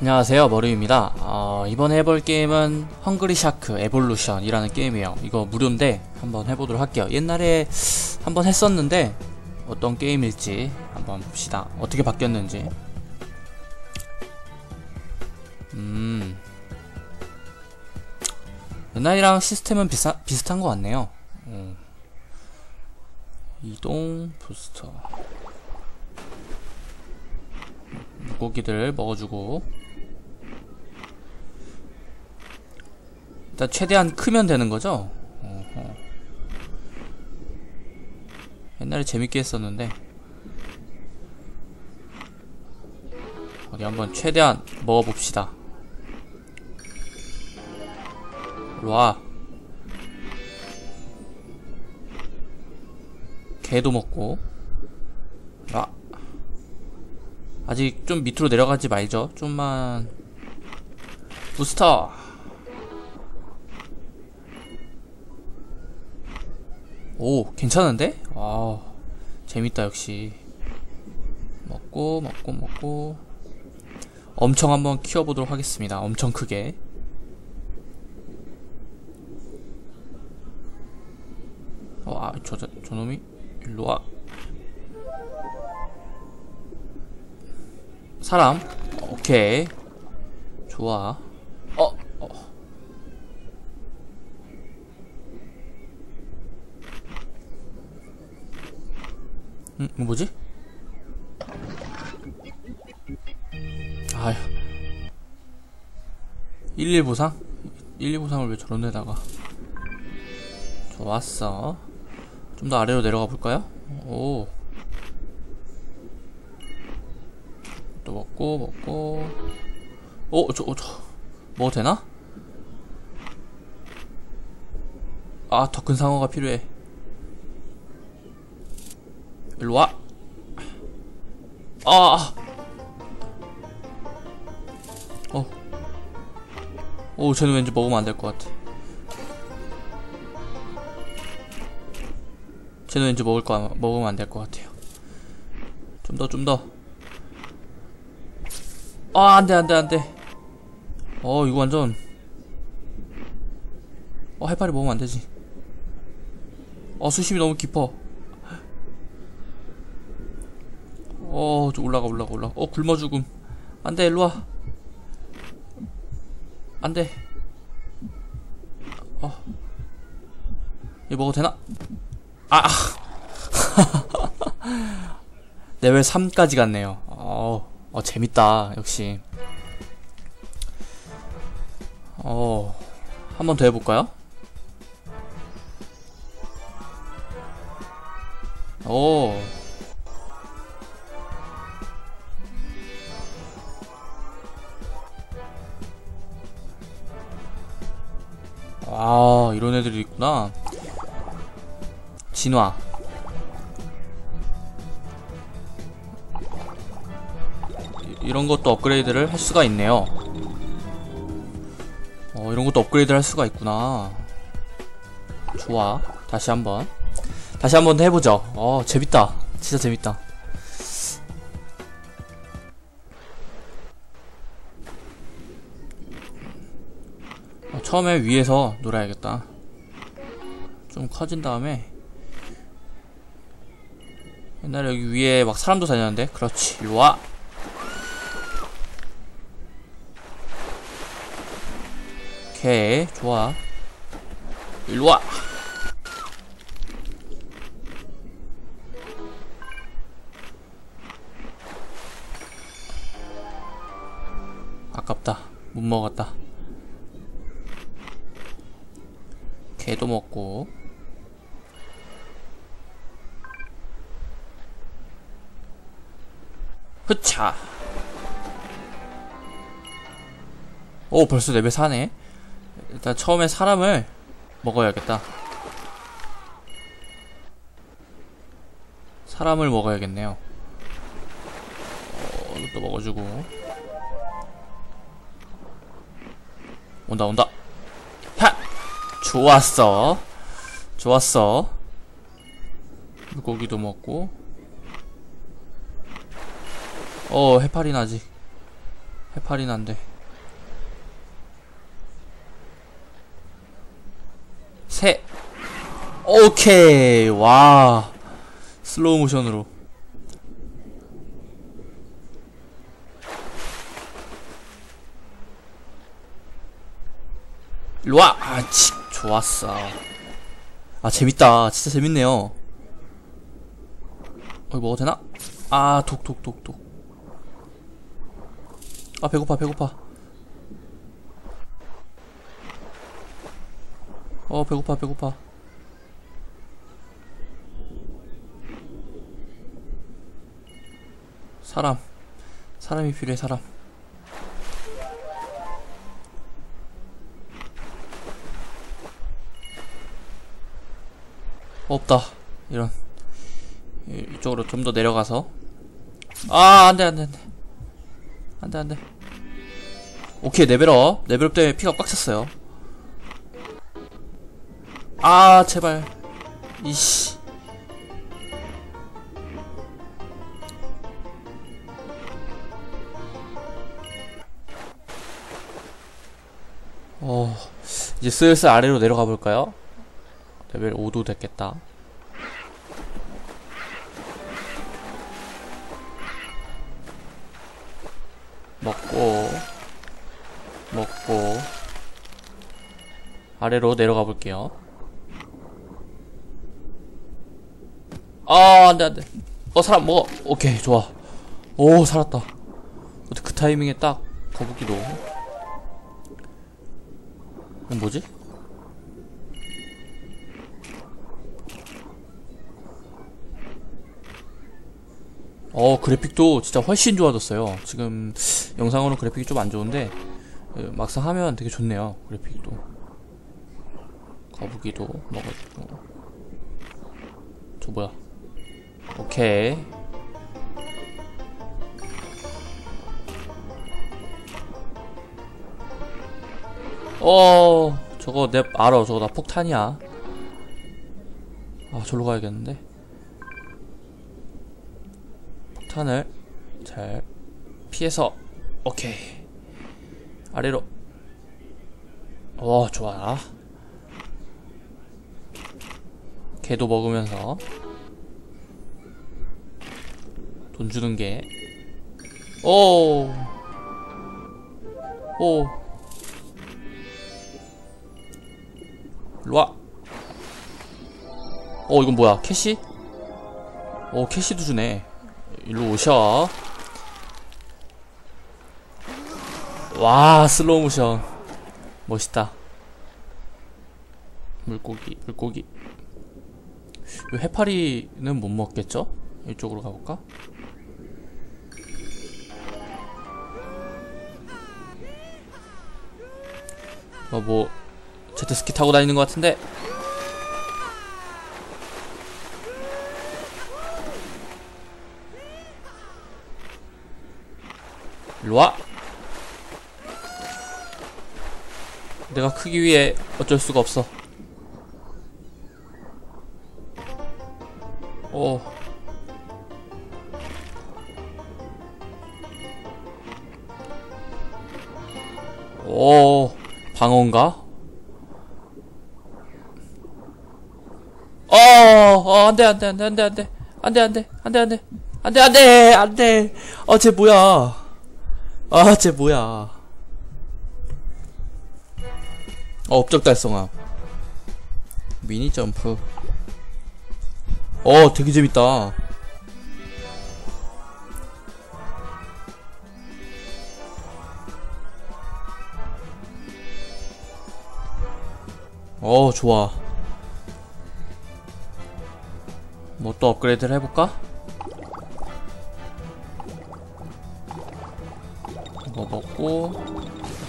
안녕하세요 머리입니다. 어, 이번에 해볼 게임은 헝그리 샤크 에볼루션이라는 게임이에요. 이거 무료인데 한번 해보도록 할게요. 옛날에 한번 했었는데 어떤 게임일지 한번 봅시다. 어떻게 바뀌었는지. 음. 옛날이랑 시스템은 비싸, 비슷한 것 같네요. 음. 이동 부스터. 물고기들 먹어주고 일단 최대한 크면 되는 거죠? 어허. 옛날에 재밌게 했었는데. 어디 한번 최대한 먹어봅시다. 일로와. 개도 먹고. 아. 아직 좀 밑으로 내려가지 말죠. 좀만. 부스터 오 괜찮은데? 아 재밌다 역시 먹고 먹고 먹고 엄청 한번 키워보도록 하겠습니다 엄청 크게 어, 아, 저, 저, 저놈이? 일로 와. 사람. 오케이. 좋아. 어, 어. 음, 뭐지? 아휴. 11 보상? 11 보상을 왜 저런 데다가. 좋았어. 좀 더 아래로 내려가 볼까요? 오. 또 먹고, 먹고. 오, 저, 어, 저. 먹어도 되나? 아, 더 큰 상어가 필요해. 일로 와. 아! 어. 오, 쟤는 왠지 먹으면 안 될 것 같아. 쟤는 왠지 먹을 거, 먹으면 안 될 것 같아요. 좀 더, 좀 더. 아, 안 돼, 안 돼, 안 돼. 어, 이거 완전. 어, 해파리 먹으면 안 되지. 어, 수심이 너무 깊어. 어, 저 올라가, 올라가, 올라가. 어, 굶어 죽음. 안 돼, 일로 와. 안 돼. 어. 이거 먹어도 되나? 아! 레벨 3까지 갔네요. 어, 어, 재밌다. 역시. 어, 한 번 더 해볼까요? 오. 아, 이런 애들이 있구나. 진화. 이- 이런 것도 업그레이드를 할 수가 있네요. 어, 이런 것도 업그레이드를 할 수가 있구나. 좋아. 다시 한번. 다시 한번 해보죠. 어, 재밌다. 진짜 재밌다. 처음에 위에서 놀아야겠다. 좀 커진 다음에 옛날에 여기 위에 막 사람도 다녔는데? 그렇지. 일로와. 오케이. 좋아. 일로와. 아깝다. 못 먹었다 개도 먹고. 흐차. 오 벌써 레벨 4네. 일단 처음에 사람을 먹어야겠다. 사람을 먹어야겠네요. 어, 이것도 먹어주고. 온다 온다. 하! 좋았어. 좋았어. 물고기도 먹고. 어 해파리 나지. 해파리는 안돼 새. 오케이. 와. 슬로우 모션으로. 일로와. 아치 좋았어. 아 재밌다. 진짜 재밌네요. 어 이거 먹어도 되나? 아 독 독 독독. 아 배고파 배고파. 어 배고파 배고파. 사람. 사람이 필요해 사람 없다. 이런 이- 이쪽으로 좀 더 내려가서. 아 안돼 안돼 안돼. 안돼 안돼. 오케이 레벨업. 레벨업 때문에 피가 꽉 찼어요. 아 제발. 이씨. 어 이제 슬슬 아래로 내려가 볼까요? 레벨 5도 됐겠다. 먹고 먹고 아래로 내려가 볼게요. 아 안돼 안돼. 어 사람 먹어. 오케이 좋아. 오 살았다. 어떻게 그 타이밍에 딱 거북이도. 뭐지? 어 그래픽도 진짜 훨씬 좋아졌어요. 지금 영상으로 그래픽이 좀 안 좋은데 어, 막상 하면 되게 좋네요 그래픽도. 거북이도 먹어주고. 저 뭐야? 오케이. 어 저거 내 알아. 저거 나 폭탄이야. 아 절로 가야겠는데 폭 탄을 잘 피해서 오케이 아래로 어 좋아 개도 먹으면서 돈 주는 게 오. 오. 일로와. 어, 이건 뭐야? 캐시? 오, 캐시도 주네. 일로 오셔. 와, 슬로우 모션. 멋있다. 물고기, 물고기. 이 해파리는 못 먹겠죠? 이쪽으로 가볼까? 어, 뭐, 제트스키 타고 다니는 것 같은데? 일로와! 내가 크기 위해 어쩔 수가 없어. 오. 오, 방어인가? 어, 어, 안 돼, 안 돼, 안 돼, 안 돼, 안 돼. 안 돼, 안 돼, 안 돼, 안 돼. 안 돼, 안 돼, 안 돼. 어, 쟤 뭐야. 아, 쟤 뭐야. 어, 업적 달성함. 미니 점프. 어, 되게 재밌다. 어, 좋아. 뭐 또 업그레이드를 해볼까? 이거 먹고,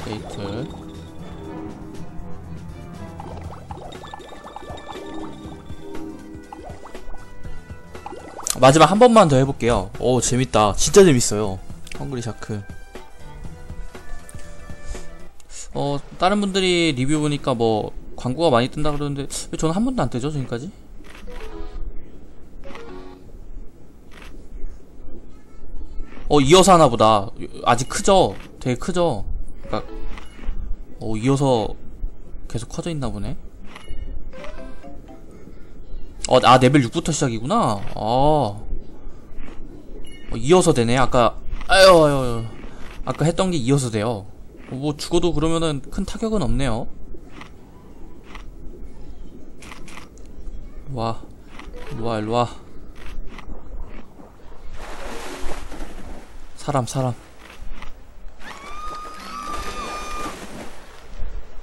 업데이트. 마지막 한 번만 더 해볼게요. 오, 재밌다. 진짜 재밌어요. 헝그리 샤크. 어, 다른 분들이 리뷰 보니까 뭐, 광고가 많이 뜬다 그러는데, 왜 저는 한 번도 안 뜨죠, 지금까지? 어, 이어서 하나 보다. 아직 크죠? 되게 크죠? 그러니까 어, 이어서 계속 커져 있나 보네. 어, 아, 레벨 6부터 시작이구나. 아. 어, 이어서 되네. 아까, 아유, 아유, 아유. 아까 했던 게 이어서 돼요. 어, 뭐, 죽어도 그러면은 큰 타격은 없네요. 와. 일로와, 일로와. 사람, 사람.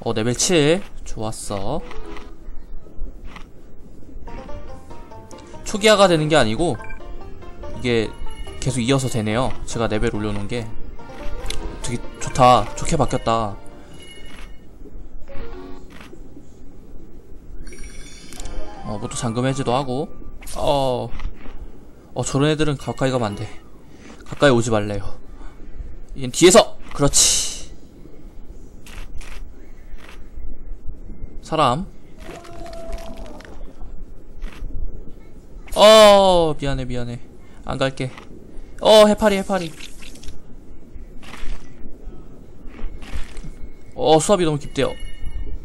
어, 레벨 7. 좋았어. 초기화가 되는 게 아니고, 이게 계속 이어서 되네요. 제가 레벨 올려놓은 게. 되게 좋다. 좋게 바뀌었다. 어, 뭐또 잠금 해제도 하고. 어, 어, 저런 애들은 가까이 가면 안 돼. 가까이 오지 말래요. 얘는 뒤에서! 그렇지. 사람. 어, 미안해, 미안해. 안 갈게. 어, 해파리, 해파리. 어, 수압이 너무 깊대요.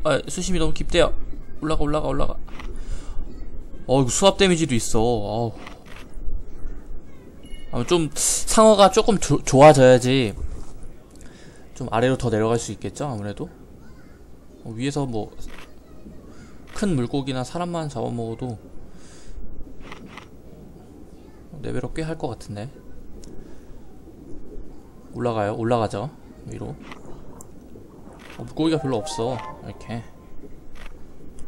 아, 수심이 너무 깊대요. 올라가, 올라가, 올라가. 어, 수압 데미지도 있어. 어우. 아, 좀, 상어가 조금 조, 좋아져야지. 좀 아래로 더 내려갈 수 있겠죠? 아무래도. 어, 위에서 뭐, 큰 물고기나 사람만 잡아먹어도 레벨업 꽤 할 것 같은데. 올라가요. 올라가죠. 위로. 어, 물고기가 별로 없어. 이렇게.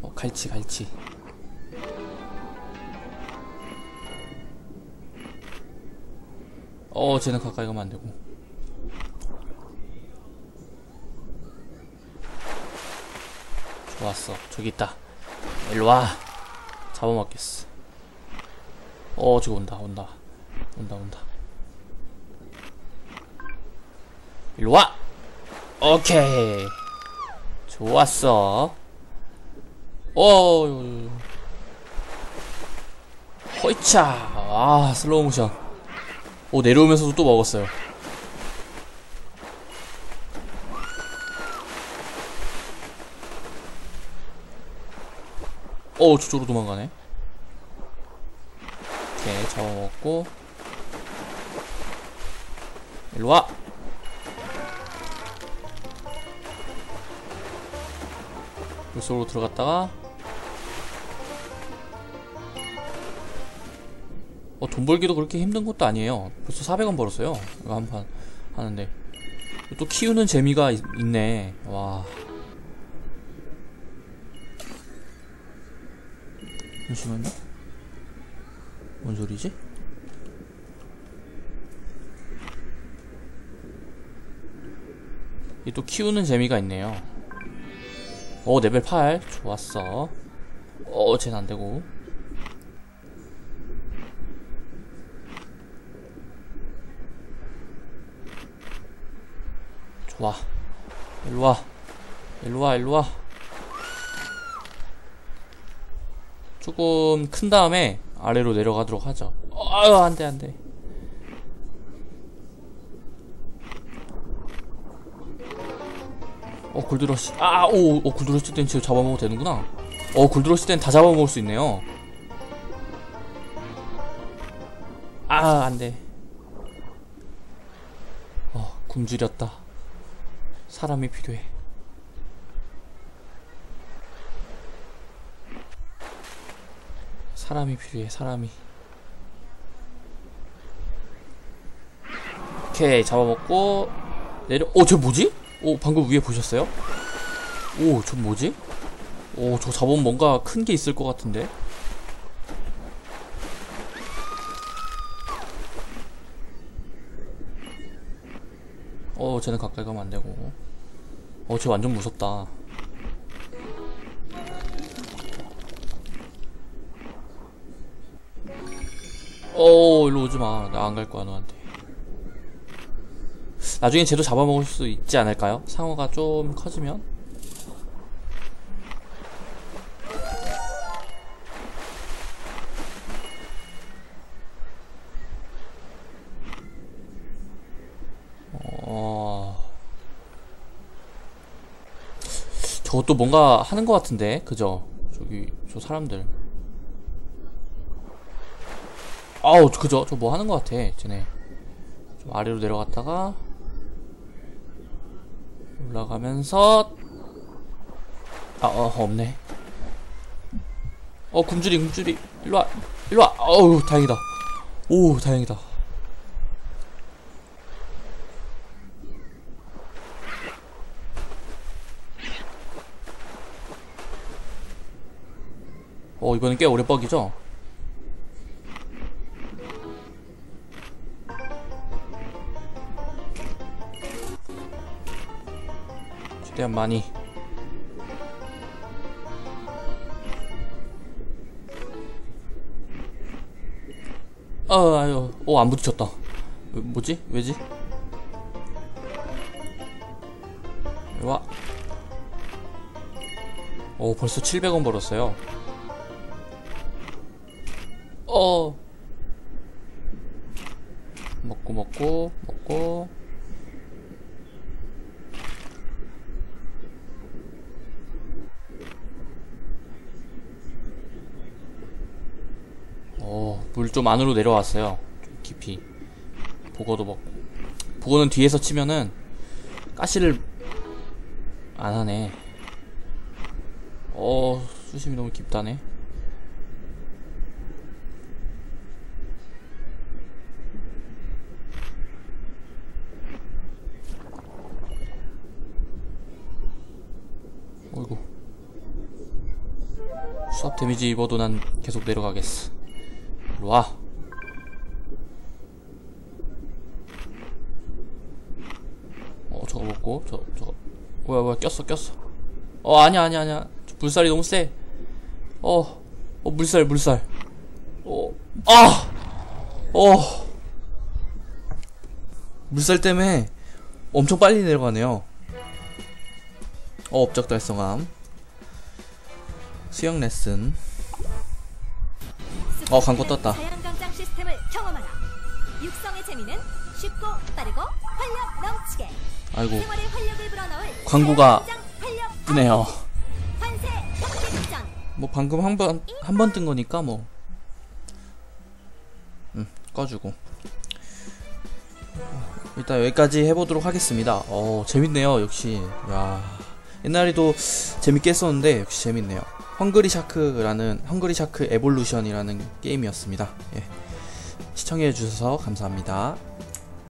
어, 갈치, 갈치. 어, 쟤는 가까이 가면 안 되고. 좋았어. 저기 있다. 일로 와. 잡아먹겠어. 어, 저거 온다, 온다. 온다, 온다. 일로 와! 오케이. 좋았어. 어, 허이차. 아, 슬로우 모션. 오, 내려오면서도 또 먹었어요. 어, 저쪽으로 도망가네. 오케이, 잡아먹고. 일로 와! 물속으로 들어갔다가 어, 돈 벌기도 그렇게 힘든 것도 아니에요. 벌써 400원 벌었어요. 이거 한 판 하는데. 또 키우는 재미가 있, 네 와. 잠시만요. 뭔 소리지? 이 또 키우는 재미가 있네요. 오, 레벨 8. 좋았어. 어, 쟤는 안 되고. 좋아. 일로와. 일로와, 일로와. 조금 큰 다음에 아래로 내려가도록 하죠. 아유, 안 돼, 안 돼. 어, 굴드러시. 아, 오, 어, 굴드러시 땐 지금 잡아먹어도 되는구나. 어, 굴드러시 땐 다 잡아먹을 수 있네요. 아, 안 돼. 어, 굶주렸다. 사람이 필요해. 사람이 필요해, 사람이. 오케이, 잡아먹고, 내려, 어, 저 뭐지? 오, 방금 위에 보셨어요? 오, 저 뭐지? 오, 저 잡으면 뭔가 큰 게 있을 것 같은데? 어, 쟤는 가까이 가면 안 되고. 어, 쟤 완전 무섭다. 어, 일로 오지 마. 나 안 갈 거야, 너한테. 나중에 쟤도 잡아먹을 수 있지 않을까요? 상어가 좀 커지면? 저것도 뭔가 하는 것 같은데. 그죠? 저기 저 사람들. 아우 그죠? 저 뭐 하는 것 같아 쟤네. 좀 아래로 내려갔다가 올라가면서 아 어, 없네. 어 굶주리 굶주리 일로와 일로와. 어우 다행이다. 오 다행이다 어 이번엔 꽤 오래 뻑이죠? 최대한 많이 아 아유 오 안 부딪혔다 왜- 뭐지? 왜지? 와. 오 벌써 700원 벌었어요 어 먹고 먹고 먹고 어, 물 좀 안으로 내려왔어요. 좀 깊이. 보고도 먹고. 보고는 뒤에서 치면은 가시를 안 하네. 어, 수심이 너무 깊다네. 어이구. 수압 데미지 입어도 난 계속 내려가겠어. 일로 와. 어, 저거 먹고, 저, 저거. 뭐야, 뭐야, 꼈어, 꼈어. 어, 아니야, 아니야, 아니야. 저 물살이 너무 세. 어, 어, 물살, 물살. 어, 아! 어. 물살 때문에 엄청 빨리 내려가네요. 어, 업적 달성함. 수영 레슨. 어, 광고 떴다. 넘치게. 아이고, 광고가 뜨네요. 뭐 방금 한 번 한 번 뜬 거니까 뭐. 음, 꺼주고. 일단 여기까지 해보도록 하겠습니다. 어, 재밌네요, 역시. 야, 옛날에도 재밌게 했었는데 역시 재밌네요. 헝그리 샤크라는 헝그리 샤크 에볼루션이라는 게임이었습니다. 예. 시청해 주셔서 감사합니다.